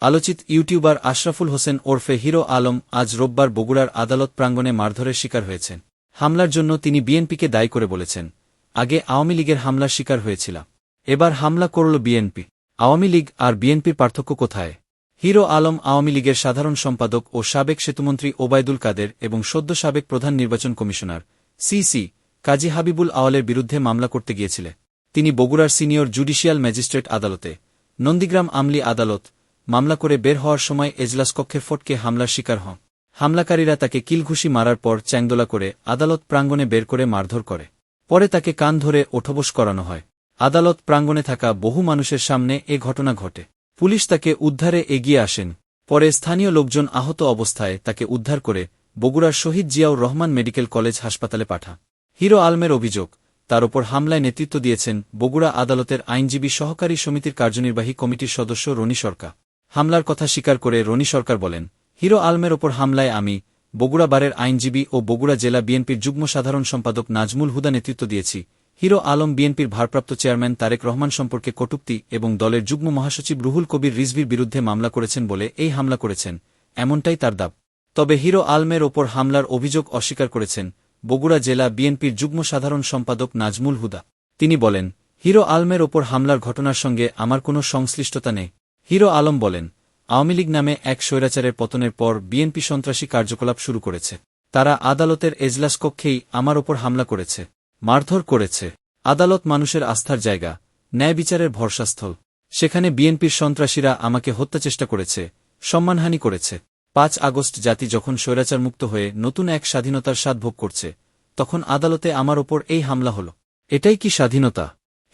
আলোচিত ইউটিউবার আশরাফুল হোসেন ওরফে হিরো আলম আজ রোববার বগুড়ার আদালত প্রাঙ্গণে মারধরের শিকার হয়েছেন। হামলার জন্য তিনি বিএনপিকে দায়ী করে বলেছেন। আগে আওয়ামী লীগের হামলার শিকার হয়েছিলাম। এবার হামলা করল বিএনপি। আওয়ামী লীগ আর বিএনপির পার্থক্য কোথায়? হিরো আলম আওয়ামী লীগের সাধারণ সম্পাদক ও সাবেক সেতুমন্ত্রী ওবায়দুল কাদের এবং সদ্য সাবেক প্রধান নির্বাচন কমিশনার সিসি কাজী হাবিবুল আওয়ালের বিরুদ্ধে মামলা করতে গিয়েছিলেন। তিনি বগুড়ার সিনিয়র জুডিশিয়াল ম্যাজিস্ট্রেট আদালতে। নন্দীগ্রাম আমলি আদালত মামলা করে বের হওয়ার সময় এজলাস কক্ষে ফটকে হামলার শিকার হন। হামলাকারীরা তাকে কিলঘুষি মারার পর চ্যাংদোলা করে আদালত প্রাঙ্গণে বের করে মারধর করে। পরে তাকে কান ধরে ওঠবস করানো হয়। আদালত প্রাঙ্গণে থাকা বহু মানুষের সামনে এ ঘটনা ঘটে। পুলিশ তাকে উদ্ধারে এগিয়ে আসেন। পরে স্থানীয় লোকজন আহত অবস্থায় তাকে উদ্ধার করে বগুড়ার শহীদ জিয়াউর রহমান মেডিকেল কলেজ হাসপাতালে পাঠা হিরো আলমের অভিযোগ, তার ওপর হামলায় নেতৃত্ব দিয়েছেন বগুড়া আদালতের আইনজীবী সহকারী সমিতির কার্যনির্বাহী কমিটির সদস্য রনি সরকার। হামলার কথা স্বীকার করে রনি সরকার বলেন, হিরো আলমের ওপর হামলায় আমি বগুড়া বারের আইনজীবী ও বগুড়া জেলা বিএনপির যুগ্ম সাধারণ সম্পাদক নাজমুল হুদা নেতৃত্ব দিয়েছি। হিরো আলম বিএনপির ভারপ্রাপ্ত চেয়ারম্যান তারেক রহমান সম্পর্কে কটুক্তি এবং দলের যুগ্ম মহাসচিব রুহুল কবির রিজভির বিরুদ্ধে মামলা করেছেন বলে এই হামলা করেছেন। এমনটাই তার দাব। তবে হিরো আলমের ওপর হামলার অভিযোগ অস্বীকার করেছেন বগুড়া জেলা বিএনপির যুগ্ম সাধারণ সম্পাদক নাজমুল হুদা। তিনি বলেন, হিরো আলমের ওপর হামলার ঘটনার সঙ্গে আমার কোনো সংশ্লিষ্টতা নেই। হিরো আলম বলেন, আওয়ামী লীগ নামে এক স্বৈরাচারের পতনের পর বিএনপি সন্ত্রাসী কার্যকলাপ শুরু করেছে। তারা আদালতের এজলাস কক্ষেই আমার ওপর হামলা করেছে, মারধর করেছে। আদালত মানুষের আস্থার জায়গা, ন্যায় বিচারের ভরসাস্থল। সেখানে বিএনপির সন্ত্রাসীরা আমাকে হত্যাচেষ্টা করেছে, সম্মানহানি করেছে। পাঁচ আগস্ট জাতি যখন স্বৈরাচার মুক্ত হয়ে নতুন এক স্বাধীনতার স্বাদ ভোগ করছে, তখন আদালতে আমার ওপর এই হামলা হল। এটাই কি স্বাধীনতা?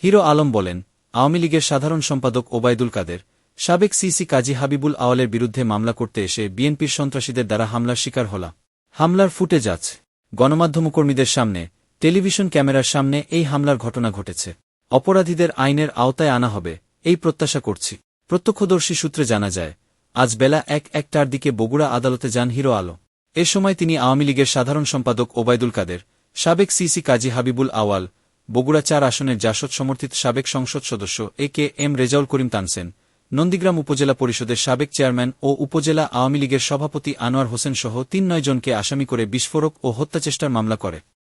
হিরো আলম বলেন, আওয়ামী লীগের সাধারণ সম্পাদক ওবায়দুল কাদের সাবেক সিসি কাজী হাবিবুল আওয়ালের বিরুদ্ধে মামলা করতে এসে বিএনপির সন্ত্রাসীদের দ্বারা হামলার শিকার হলা হামলার ফুটেজ আছে গণমাধ্যমকর্মীদের সামনে, টেলিভিশন ক্যামেরার সামনে এই হামলার ঘটনা ঘটেছে। অপরাধীদের আইনের আওতায় আনা হবে, এই প্রত্যাশা করছি। প্রত্যক্ষদর্শী সূত্রে জানা যায়, আজ বেলা এক একটার দিকে বগুড়া আদালতে যান হিরো আলো এ সময় তিনি আওয়ামী লীগের সাধারণ সম্পাদক ওবায়দুল কাদের, সাবেক সিসি কাজী হাবিবুল আওয়াল, বগুড়া চার আসনের জাসদ সমর্থিত সাবেক সংসদ সদস্য A K M Rezaul Karim Tansen Nandigram উপজেলা পরিষদের সাবেক চেয়ারম্যান ও উপজেলা আওয়ামী লীগের সভাপতি আনোয়ার হোসেনসহ তিন নয় জনকে আসামি করে বিস্ফোরক ও হত্যাচেষ্টার মামলা করে।